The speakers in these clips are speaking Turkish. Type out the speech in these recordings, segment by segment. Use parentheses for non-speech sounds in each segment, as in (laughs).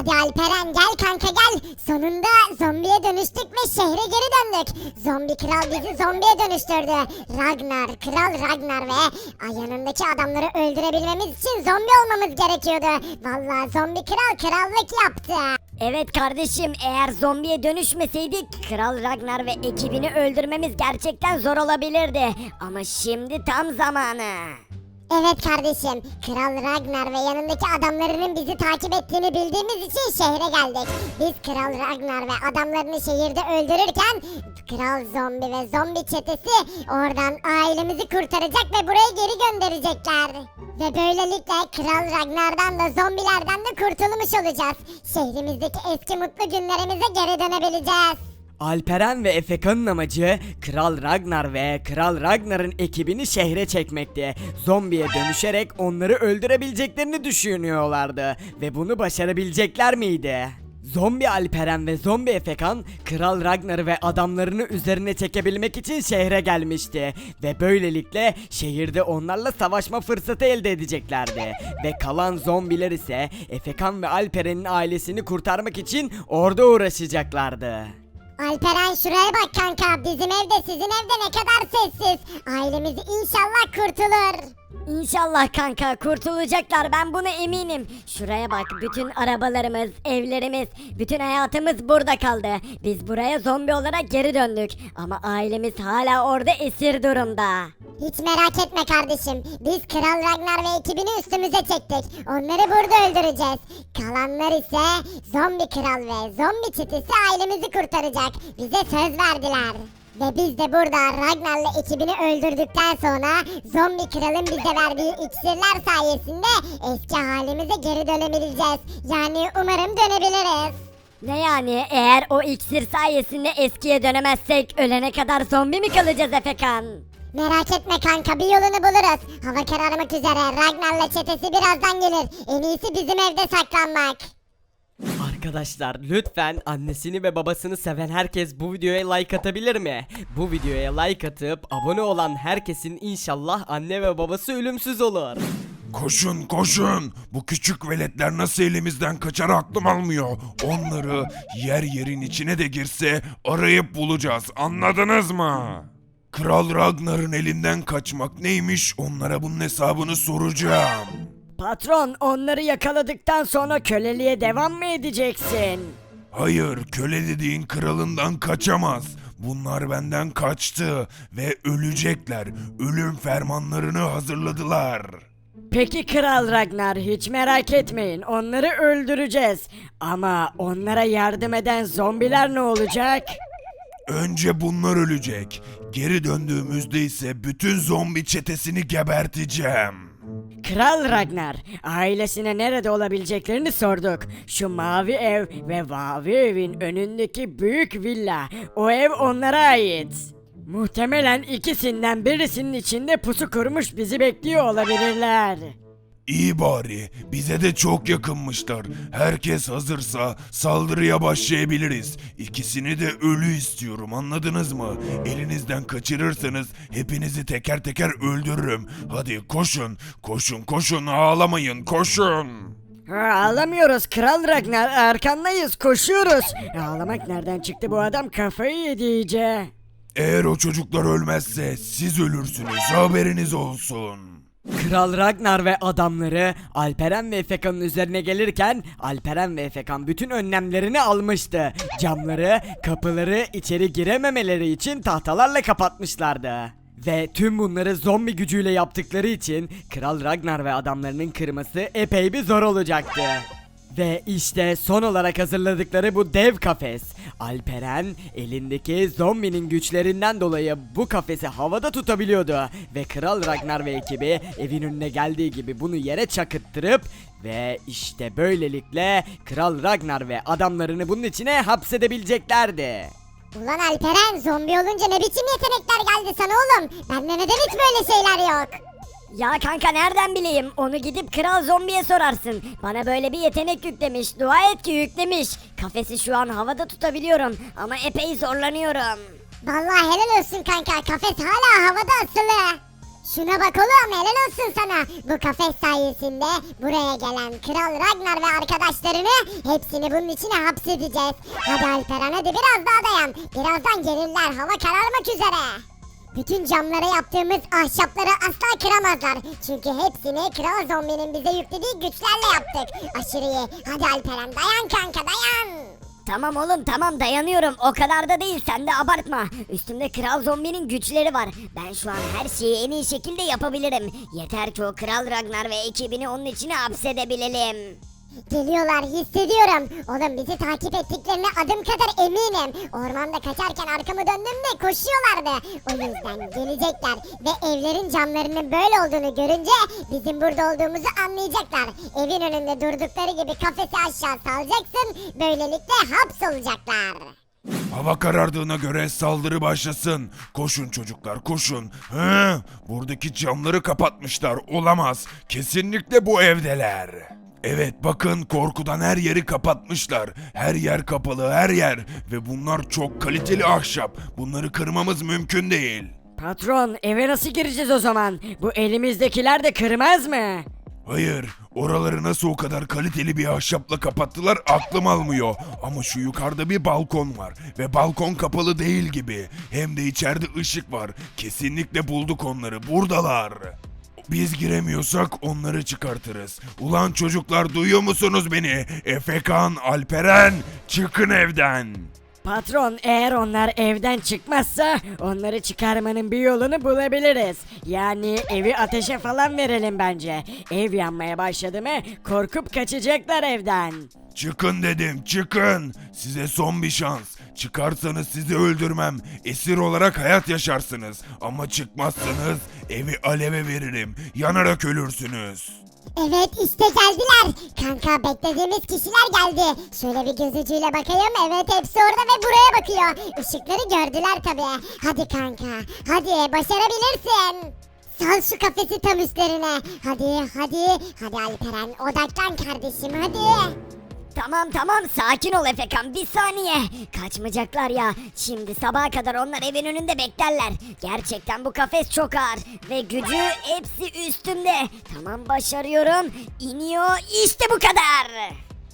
Hadi Alperen gel kanka gel. Sonunda zombiye dönüştük ve şehre geri döndük. Zombi kral bizi zombiye dönüştürdü. Ragnar, kral Ragnar ve yanındaki adamları öldürebilmemiz için zombi olmamız gerekiyordu. Vallahi zombi kral krallık yaptı. Evet kardeşim eğer zombiye dönüşmeseydik Kral Ragnar ve ekibini öldürmemiz gerçekten zor olabilirdi. Ama şimdi tam zamanı. Evet kardeşim, Kral Ragnar ve yanındaki adamlarının bizi takip ettiğini bildiğimiz için şehre geldik. Biz Kral Ragnar ve adamlarını şehirde öldürürken Kral Zombi ve Zombi çetesi oradan ailemizi kurtaracak ve buraya geri gönderecekler. Ve böylelikle Kral Ragnar'dan da zombilerden de kurtulmuş olacağız. Şehrimizdeki eski mutlu günlerimize geri dönebileceğiz. Alperen ve Efeka'nın amacı Kral Ragnar ve Kral Ragnar'ın ekibini şehre çekmekti. Zombiye dönüşerek onları öldürebileceklerini düşünüyorlardı ve bunu başarabilecekler miydi? Zombi Alperen ve Zombi Efekan Kral Ragnar'ı ve adamlarını üzerine çekebilmek için şehre gelmişti ve böylelikle şehirde onlarla savaşma fırsatı elde edeceklerdi ve kalan zombiler ise Efekan ve Alperen'in ailesini kurtarmak için orada uğraşacaklardı. Alperen şuraya bak kanka. Bizim evde sizin evde ne kadar sessiz. Ailemiz inşallah kurtulur. İnşallah kanka kurtulacaklar ben buna eminim. Şuraya bak bütün arabalarımız, evlerimiz, bütün hayatımız burada kaldı. Biz buraya zombi olarak geri döndük. Ama ailemiz hala orada esir durumda. Hiç merak etme kardeşim. Biz Kral Ragnar ve ekibini üstümüze çektik. Onları burada öldüreceğiz. Kalanlar ise zombi kral ve zombi çetesi ailemizi kurtaracak. Bize söz verdiler. Ve biz de burada Ragnar'la ekibini öldürdükten sonra zombi kralın bize verdiği iksirler sayesinde eski halimize geri dönebileceğiz. Yani umarım dönebiliriz. Ne yani eğer o iksir sayesinde eskiye dönemezsek ölene kadar zombi mi kalacağız Efekan? Merak etme kanka bir yolunu buluruz. Hava kararmak üzere Ragnar'la çetesi birazdan gelir. En iyisi bizim evde saklanmak. Arkadaşlar lütfen annesini ve babasını seven herkes bu videoya like atabilir mi? Bu videoya like atıp abone olan herkesin inşallah anne ve babası ölümsüz olur. Koşun koşun. Bu küçük veletler nasıl elimizden kaçar aklım almıyor. Onları yer yerin içine de girse arayıp bulacağız. Anladınız mı? Kral Ragnar'ın elinden kaçmak neymiş onlara bunun hesabını soracağım. Patron onları yakaladıktan sonra köleliğe devam mı edeceksin? Hayır köle dediğin kralından kaçamaz. Bunlar benden kaçtı ve ölecekler. Ölüm fermanlarını hazırladılar. Peki Kral Ragnar hiç merak etmeyin onları öldüreceğiz. Ama onlara yardım eden zombiler ne olacak? Önce bunlar ölecek. Geri döndüğümüzde ise bütün zombi çetesini geberteceğim. Kral Ragnar, ailesine nerede olabileceklerini sorduk. Şu mavi ev ve mavi evin önündeki büyük villa, o ev onlara ait. Muhtemelen ikisinden birisinin içinde pusu kurmuş bizi bekliyor olabilirler. İyi bari, bize de çok yakınmışlar. Herkes hazırsa saldırıya başlayabiliriz. İkisini de ölü istiyorum anladınız mı? Elinizden kaçırırsanız hepinizi teker teker öldürürüm. Hadi koşun, koşun, koşun, ağlamayın, koşun. Ağlamıyoruz Kral Ragnar, arkandayız, koşuyoruz. Ağlamak nereden çıktı bu adam kafayı yedi iyice. Eğer o çocuklar ölmezse siz ölürsünüz, haberiniz olsun. Kral Ragnar ve adamları Alperen ve Efekan'ın üzerine gelirken Alperen ve Efekan bütün önlemlerini almıştı. Camları, kapıları içeri girememeleri için tahtalarla kapatmışlardı. Ve tüm bunları zombi gücüyle yaptıkları için Kral Ragnar ve adamlarının kırması epey bir zor olacaktı. Ve işte son olarak hazırladıkları bu dev kafes. Alperen elindeki zombinin güçlerinden dolayı bu kafesi havada tutabiliyordu. Ve Kral Ragnar ve ekibi evin önüne geldiği gibi bunu yere çakıttırıp ve işte böylelikle Kral Ragnar ve adamlarını bunun içine hapsedebileceklerdi. Ulan Alperen zombi olunca ne biçim yetenekler geldi sana oğlum? Bende neden hiç böyle şeyler yok? Ya kanka nereden bileyim? Onu gidip kral zombiye sorarsın. Bana böyle bir yetenek yüklemiş. Dua et ki yüklemiş. Kafesi şu an havada tutabiliyorum ama epey zorlanıyorum. Vallahi helal olsun kanka kafes hala havada asılı. Şuna bak oğlum helal olsun sana. Bu kafes sayesinde buraya gelen Kral Ragnar ve arkadaşlarını hepsini bunun içine hapsedeceğiz. Hadi Alperen hadi biraz daha dayan. Birazdan gelirler hava kararmak üzere. Bütün camlara yaptığımız ahşapları asla kıramazlar. Çünkü hepsini Kral Zombi'nin bize yüklediği güçlerle yaptık. Aşırı. Hadi Alperen dayan kanka dayan. Tamam oğlum tamam dayanıyorum. O kadar da değil sen de abartma. Üstümde kral zombinin güçleri var. Ben şu an her şeyi en iyi şekilde yapabilirim. Yeter ki o kral Ragnar ve ekibini onun içine hapsedebilelim. Geliyorlar hissediyorum. Oğlum bizi takip ettiklerine adım kadar eminim. Ormanda kaçarken arkamı döndüğümde koşuyorlardı. O yüzden gelecekler ve evlerin camlarının böyle olduğunu görünce bizim burada olduğumuzu anlayacaklar. Evin önünde durdukları gibi kafesi aşağı salacaksın. Böylelikle hapsolacaklar. Hava karardığına göre saldırı başlasın. Koşun çocuklar koşun. Hı, buradaki camları kapatmışlar. Olamaz. Kesinlikle bu evdeler. Evet bakın korkudan her yeri kapatmışlar. Her yer kapalı her yer. Ve bunlar çok kaliteli ahşap. Bunları kırmamız mümkün değil. Patron eve nasıl gireceğiz o zaman? Bu elimizdekiler de kırmaz mı? Hayır, oraları nasıl o kadar kaliteli bir ahşapla kapattılar aklım almıyor. Ama şu yukarıda bir balkon var ve balkon kapalı değil gibi. Hem de içeride ışık var. Kesinlikle bulduk onları, buradalar. Biz giremiyorsak onları çıkartırız. Ulan çocuklar duyuyor musunuz beni? Efekan, Alperen, çıkın evden. Patron eğer onlar evden çıkmazsa onları çıkarmanın bir yolunu bulabiliriz. Yani evi ateşe falan verelim bence. Ev yanmaya başladı mı korkup kaçacaklar evden. Çıkın dedim çıkın. Size son bir şans. Çıkarsanız sizi öldürmem. Esir olarak hayat yaşarsınız. Ama çıkmazsanız evi aleve veririm. Yanarak ölürsünüz. Evet işte geldiler. Kanka beklediğimiz kişiler geldi. Şöyle bir göz ucuyla bakayım. Evet hepsi orada ve buraya bakıyor. Işıkları gördüler tabii. Hadi kanka. Hadi başarabilirsin. Sal şu kafesi tam üstlerine. Hadi hadi. Hadi Alperen odaklan kardeşim hadi. Tamam tamam sakin ol Efekan bir saniye. Kaçmayacaklar ya. Şimdi sabaha kadar onlar evin önünde beklerler. Gerçekten bu kafes çok ağır. Ve gücü hepsi üstümde. Tamam başarıyorum. İniyor işte bu kadar.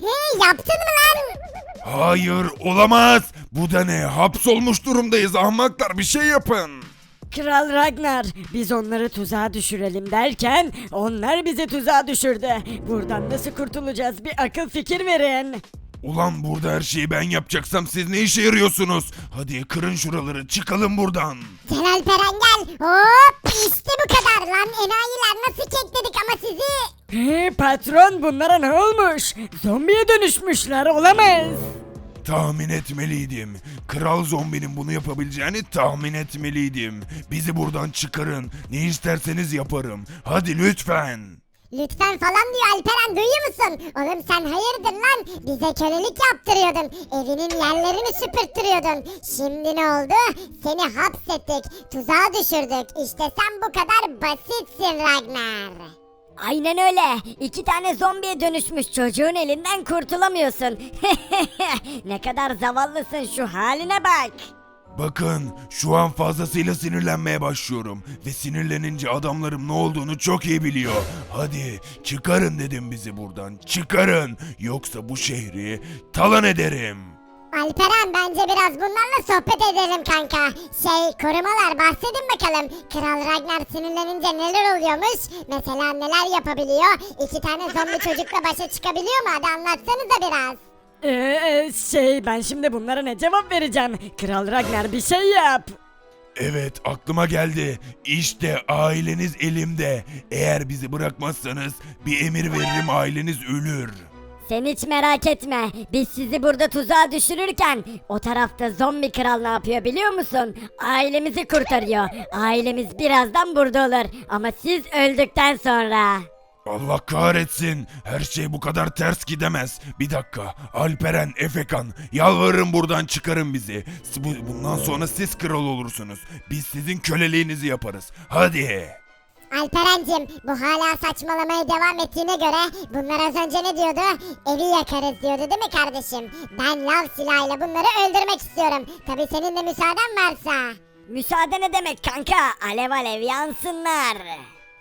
He yaptın mı lan? Hayır olamaz. Bu da ne? Hapsolmuş durumdayız ahmaklar bir şey yapın. Kral Ragnar biz onları tuzağa düşürelim derken onlar bizi tuzağa düşürdü. Buradan nasıl kurtulacağız bir akıl fikir verin. Ulan burada her şeyi ben yapacaksam siz ne işe yarıyorsunuz? Hadi kırın şuraları çıkalım buradan. Gel Alperen gel. Hop işte bu kadar lan. Enayiler nasıl kekledik ama sizi. He, patron bunlara ne olmuş? Zombiye dönüşmüşler olamaz. Tahmin etmeliydim. Kral zombinin bunu yapabileceğini tahmin etmeliydim. Bizi buradan çıkarın. Ne isterseniz yaparım. Hadi lütfen. Lütfen falan diyor Alperen duyuyor musun? Oğlum sen hayırdır lan? Bize kölelik yaptırıyordun. Evinin yerlerini süpürttürüyordun. Şimdi ne oldu? Seni hapsettik. Tuzağa düşürdük. İşte sen bu kadar basitsin Ragnar. Aynen öyle. İki tane zombiye dönüşmüş çocuğun elinden kurtulamıyorsun. (laughs) ne kadar zavallısın şu haline bak. Bakın şu an fazlasıyla sinirlenmeye başlıyorum. Ve sinirlenince adamlarım ne olduğunu çok iyi biliyor. Hadi çıkarın dedim bizi buradan. Çıkarın. Yoksa bu şehri talan ederim. Alperen bence biraz bunlarla sohbet edelim kanka. Şey korumalar bahsedin bakalım. Kral Ragnar sinirlenince neler oluyormuş? Mesela neler yapabiliyor? İki tane zombi (laughs) çocukla başa çıkabiliyor mu? Hadi anlatsanıza biraz. Ee, e, şey ben şimdi bunlara ne cevap vereceğim? Kral Ragnar bir şey yap. Evet aklıma geldi. İşte aileniz elimde. Eğer bizi bırakmazsanız bir emir veririm aileniz ölür. Sen hiç merak etme. Biz sizi burada tuzağa düşürürken o tarafta zombi kral ne yapıyor biliyor musun? Ailemizi kurtarıyor. Ailemiz birazdan burada olur. Ama siz öldükten sonra. Allah kahretsin. Her şey bu kadar ters gidemez. Bir dakika. Alperen, Efekan. Yalvarırım buradan çıkarın bizi. Bu- Bundan sonra siz kral olursunuz. Biz sizin köleliğinizi yaparız. Hadi. Alperen'cim bu hala saçmalamaya devam ettiğine göre bunlar az önce ne diyordu? Evi yakarız diyordu değil mi kardeşim? Ben lav silahıyla bunları öldürmek istiyorum. Tabi senin de müsaaden varsa. Müsaade ne demek kanka? Alev alev yansınlar.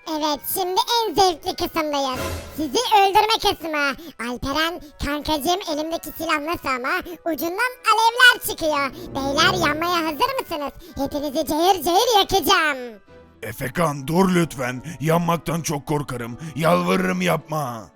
Evet şimdi en zevkli kısımdayız. Sizi öldürme kısmı. Alperen kankacığım elimdeki silah nasıl ama ucundan alevler çıkıyor. Beyler yanmaya hazır mısınız? Hepinizi cayır cayır yakacağım. Efekan dur lütfen. Yanmaktan çok korkarım. Yalvarırım yapma.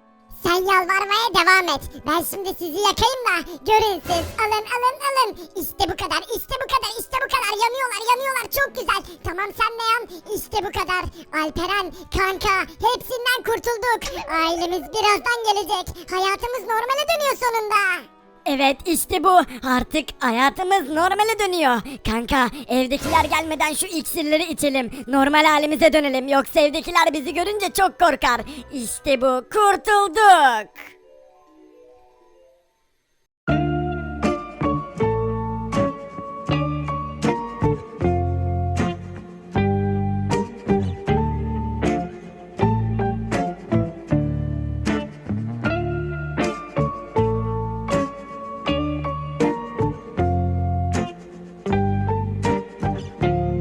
Sen yalvarmaya devam et. Ben şimdi sizi yakayım da görün siz. Alın alın alın. İşte bu kadar işte bu kadar işte bu kadar. Yanıyorlar yanıyorlar çok güzel. Tamam sen de yan. İşte bu kadar. Alperen kanka hepsinden kurtulduk. Ailemiz birazdan gelecek. Hayatımız normale dönüyor sonunda. Evet işte bu. Artık hayatımız normale dönüyor. Kanka evdekiler gelmeden şu iksirleri içelim. Normal halimize dönelim. Yoksa evdekiler bizi görünce çok korkar. İşte bu. Kurtulduk.